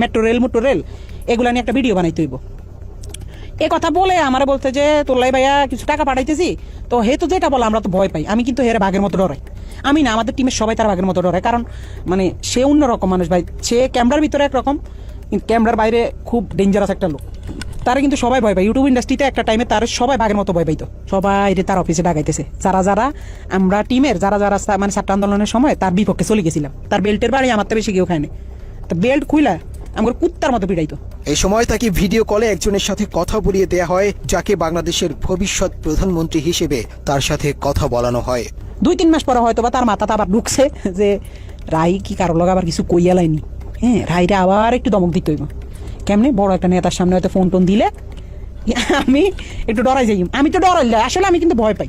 Metro rail metro rail, এগুলা নিয়ে একটা ভিডিও বানাইতে হইব। এ কথা বলে আমার বলতে যে তোল্লাই ভাইয়া, কিছু টাকা পাঠাইতেছি? তো হে তো যেটা বলে আমরা তো ভয় পাই। আমি কিন্তু হেরে বাঘের মতো ডরাই। আমি না, আমাদের টিমের সবাই তার বাঘের মতো ডরায়। কারণ মানে সে অন্যরকম মানুষ ভাই। সে ক্যামেরার ভিতরে একরকম ক্যামেরার বাইরে খুব ডেঞ্জারাস একটা লোক। তারা কিন্তু সবাই ভয় পায়। ইউটিউব ইন্ডাস্ট্রিতে একটা টাইমে তার সবাই বাঘের মতো ভয় পাইতো। সবাই রে তার অফিসে ডাকাইতেছে। যারা যারা আমরা টিমের যারা যারা মানে ছাত্র আন্দোলনের সময় তার বিপক্ষে চলে গেছিলাম। তার বেল্টের বাড়ি আমার তো বেশি কেউ খায়নি তো বেল্ট খুইলা আমার কুত্তার মতো পিড়াইতো এই সময় তাকে ভিডিও কলে একজনের সাথে কথা বলিয়ে দেয়া হয় যাকে বাংলাদেশের ভবিষ্যৎ প্রধানমন্ত্রী হিসেবে তার সাথে কথা বলানো হয়। দুই তিন মাস পরে হয়তো বা তার মাথাতে আবার ঢুকছে যে রাই কি কারও লগে আবার কিছু কইয়া লাইনি? হ্যাঁ রাইরে আবার একটু দমক দিতে হইব। কেমনে? বড় একটা নেতার সামনে হয়তো ফোন টোন দিলে আমি একটু ডরাই যাই আমি তো ডরাই আসলে আমি কিন্তু ভয় পাই।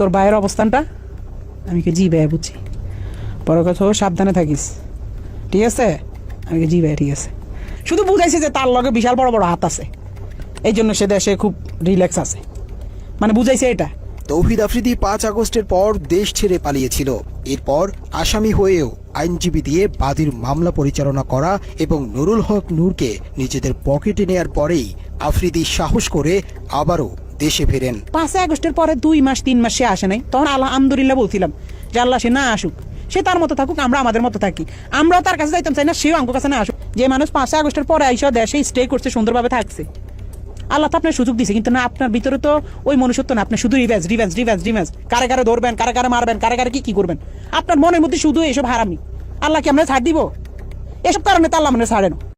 তোর ভাইয়ের অবস্থানটা? আমি কি জি ভাই বুঝছি। পরে কথা সাবধানে থাকিস। ঠিক আছে? আমি জি ভাই ঠিক আছে। শুধু বুঝাইছে যে তার লগে বিশাল বড় বড় হাত আছে। এই জন্য সে দেশে খুব রিল্যাক্স আছে। মানে বুঝাইছে এটা। তৌহিদ আফ্রিদি পাঁচ আগস্টের পর দেশ ছেড়ে পালিয়েছিল। এরপর আসামি হয়েও আইনজীবী দিয়ে বাদীর মামলা পরিচালনা করা এবং নুরুল হক নূরকে নিজেদের পকেটে নেয়ার পরেই আফ্রিদি সাহস করে আবারও দেশে ফেরেন। পাঁচই আগস্টের পরে দুই মাস, তিন মাস সে আসে নাই। তখন আল্লাহ আলহামদুলিল্লাহ বলছিলাম, যে আল্লাহ সে না আসুক, সে তার মতো থাকুক, আমরা আমাদের মতো থাকি। আমরাও তার কাছে যাইতাম, চাই না সেও আমার কাছে না আসুক। যে মানুষ পাঁচই আগস্টের পরে আইসা দেশে স্টে করছে, সুন্দরভাবে থাকছে। আল্লাহ তো আপনার সুযোগ দিছে, কিন্তু না, আপনার ভিতরে তো ওই মনুষ্যত্ব না। আপনি শুধু রিভেন্স রিভেন্স রিভেন্স রিভেন্স কারে কারে ধরবেন, কারে কারে মারবেন, কারে কারে কি কি করবেন? আপনার মনের মধ্যে শুধু এসব হারামি। আল্লাহ কি আমরা ছাড় দিব? এসব কারণে তো আল্লাহ মানে ছাড়েন